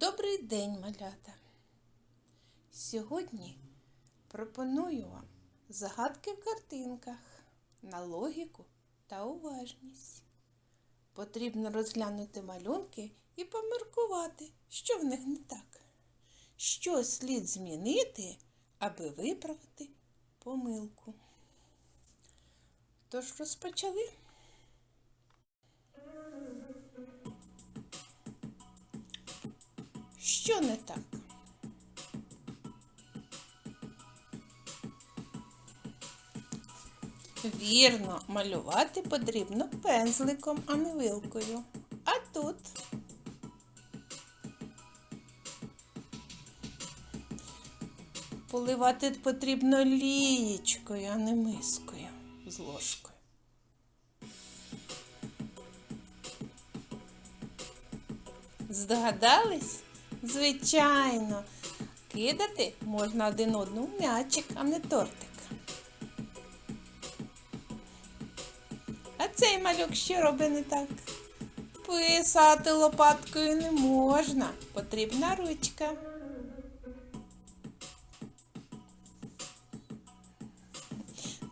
Добрий день, малята! Сьогодні пропоную вам загадки в картинках на логіку та уважність. Потрібно розглянути малюнки і поміркувати, що в них не так. Що слід змінити, аби виправити помилку. Тож розпочали. Що не так? Вірно, малювати потрібно пензликом, а не вилкою. А тут поливати потрібно лієчкою, а не мискою з ложкою. Здогадались? Звичайно. Кидати можна один одному м'ячик, а не тортик. А цей малюк що робить не так? Писати лопаткою не можна. Потрібна ручка.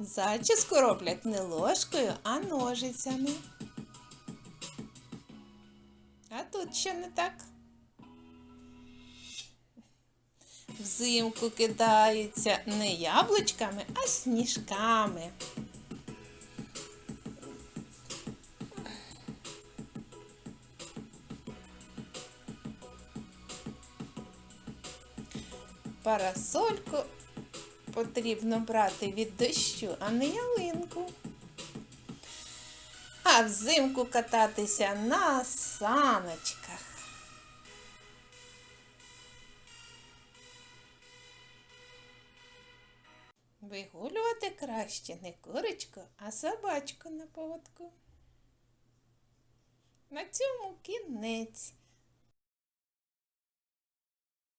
Зачіску роблять не ложкою, а ножицями. А тут що не так? Взимку кидаються не яблучками, а сніжками. Парасольку потрібно брати від дощу, а не ялинку. А взимку кататися на саночках. Вигулювати краще не курочку, а собачку на поводку. На цьому кінець.